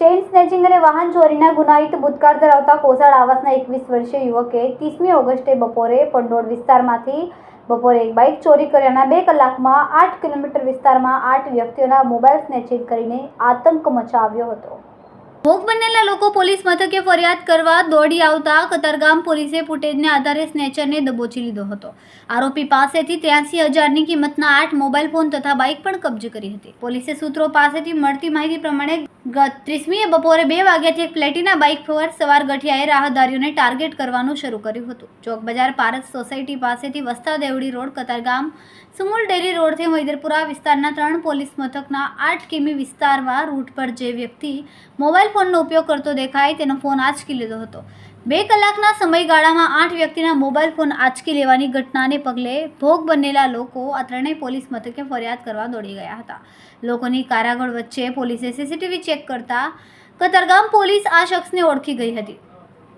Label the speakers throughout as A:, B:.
A: Chain snatching અને વાહન ચોરીના ગુનાહિત ભૂતકાળ ધરાવતા કોસાળ આવાસના એકવીસ વર્ષીય યુવકે ત્રીસમી ઓગસ્ટે બપોરે પંડોળ વિસ્તારમાંથી બપોરે એક બાઇક ચોરી કર્યાના બે કલાકમાં આઠ કિલોમીટર વિસ્તારમાં આઠ વ્યક્તિઓના મોબાઈલ સ્નેચિંગ કરીને આતંક મચાવ્યો હતો. ભોગ બનેલા લોકો પોલીસ મથકે ફરિયાદ કરવા દોડી આવતા કતારગામ પોલીસે ફૂટેજને આધારે સ્નેચરને દબોચી લીધો હતો. આરોપી પાસેથી ત્ર્યાસી હજારની કિંમતના આઠ મોબાઈલ ફોન તથા બાઇક પણ કબજે કરી હતી. પોલીસે સૂત્રો પાસેથી મળતી માહિતી પ્રમાણે ગત ત્રીસમીએ બપોરે બે વાગ્યાથી એક પ્લેટિના બાઇક પર સવાર ગઠિયાએ રાહદારીઓને ટાર્ગેટ કરવાનું શરૂ કર્યું હતું. ચોક બજાર પારસ સોસાયટી પાસેથી વસ્તા દેવડી રોડ, કતારગામ, સુમુલ ડેરી રોડથી મૈદરપુરા વિસ્તારના ત્રણ પોલીસ મથકના આઠ કિમી વિસ્તારમાં રૂટ પર જે વ્યક્તિ મોબાઈલ ફોનનો ઉપયોગ કરતો દેખાય તેનો ફોન આંચકી લીધો હતો. બે કલાકના સમયગાળામાં આઠ વ્યક્તિના મોબાઈલ ફોન આંચકી લેવાની ઘટનાને પગલે ભોગ બનેલા લોકો આ ત્રણેય પોલીસ મથકે ફરિયાદ કરવા દોડી ગયા હતા. લોકોની કારાગળ વચ્ચે પોલીસે સીસીટીવી ચેક કરતા કતરગામ પોલીસ આ શખ્સને ઓળખી ગઈ હતી.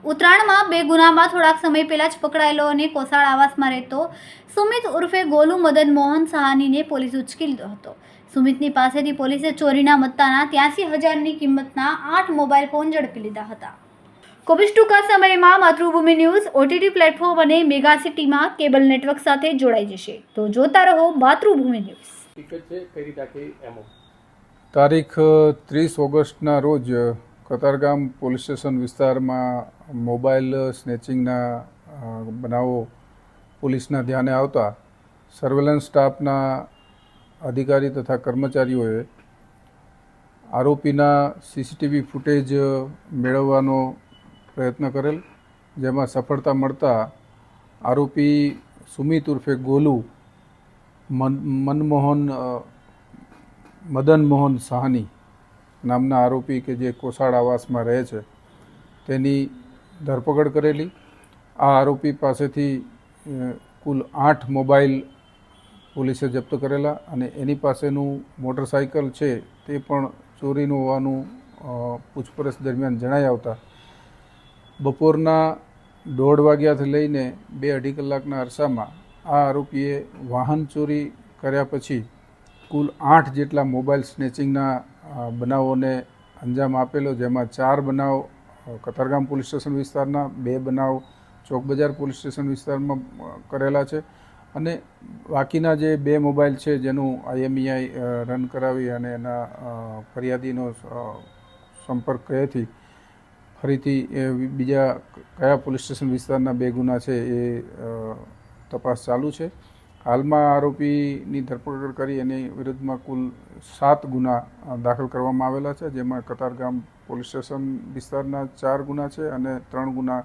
A: ઉત્તરાયણમાં બે ગુનામાં થોડાક સમય પહેલાં જ પકડાયેલો અને કોસાળ આવાસમાં રહેતો સુમિત ઉર્ફે ગોલુ મદન મોહન સહાનીને પોલીસ ઉચકી લીધો હતો. સુમિતની પાસેથી પોલીસે ચોરીના મત્તાના ત્યાંસી હજારની કિંમતના આઠ મોબાઈલ ફોન ઝડપી લીધા હતા. જ ટૂંકા સમયમાં માતૃભૂમિ ન્યૂઝ ઓટીટી પ્લેટફોર્મ અને મેગા સિટીમાં કેબલ નેટવર્ક સાથે જોડાઈ જશે. તો જોતા રહો માતૃભૂમિ ન્યૂઝ.
B: તારીખ ત્રીસ ઓગસ્ટના રોજ કતારગામ પોલીસ સ્ટેશન વિસ્તારમાં મોબાઈલ સ્નેચિંગના બનાવો પોલીસના ધ્યાને આવતા સર્વેલન્સ સ્ટાફના અધિકારી તથા કર્મચારીઓએ આરોપીના સીસીટીવી ફૂટેજ મેળવવાનો પ્રયત્ન કરેલ, જેમાં સફળતા મળતા આરોપી સુમિત ઉર્ફે ગોલુ, મન, મનમોહન મદનમોહન મદન મોહન સાહની નામના આરોપી કે જે કોસાડ આવાસમાં રહે છે, તેની ધરપકડ કરેલી. આ આરોપી પાસેથી કુલ આઠ મોબાઈલ પોલીસે જપ્ત કરેલા અને એની પાસેનું મોટરસાઇકલ છે તે પણ ચોરીનું હોવાનું પૂછપરછ દરમિયાન જણાઈ આવતા બપોરના દોઢ વાગ્યાથી લઈને બે અઢી કલાકના અરસામાં આ આરોપીએ વાહન ચોરી કર્યા પછી કુલ આઠ જેટલા મોબાઈલ સ્નેચિંગના બનાવોને અંજામ આપેલો, જેમાં ચાર બનાવ કતારગામ પોલીસ સ્ટેશન વિસ્તારના, બે બનાવ ચોક બજાર પોલીસ સ્ટેશન વિસ્તારમાં કરેલા છે. અને બાકીના જે બે મોબાઈલ છે, જેનું આઈએમઈઆઈ રન કરાવી અને એના ફરિયાદીનો સંપર્ક કયાથી ફરીથી બીજા કયા પોલીસ સ્ટેશન વિસ્તારના બે ગુના છે એ તપાસ ચાલુ છે. હાલમાં આરોપીની ધરપકડ કરી એની વિરુદ્ધમાં કુલ સાત ગુના દાખલ કરવામાં આવેલા છે, જેમાં કતારગામ પોલીસ સ્ટેશન વિસ્તારના ચાર ગુના છે અને ત્રણ ગુના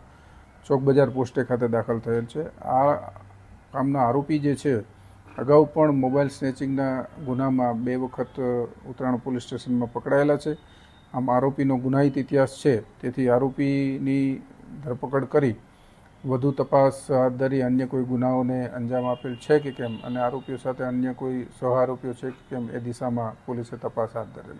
B: ચોક બજાર પોસ્ટે ખાતે દાખલ થયેલ છે. આ કામના આરોપી જે છે, અગાઉ પણ મોબાઈલ સ્નેચિંગના ગુનામાં બે વખત ઉત્તરાયણ પોલીસ સ્ટેશનમાં પકડાયેલા છે. આમ આરોપીનો ગુનાહિત ઇતિહાસ છે. તેથી આરોપીની ધરપકડ કરી વધુ તપાસ હાથ ધરી અન્ય કોઈ ગુનાઓને અંજામ આપેલ છે કે કેમ? અને આરોપીઓ સાથે અન્ય કોઈ સહ આરોપીઓ છે કે કેમ? એ દિશામાં પોલીસે તપાસ હાથ ધરેલ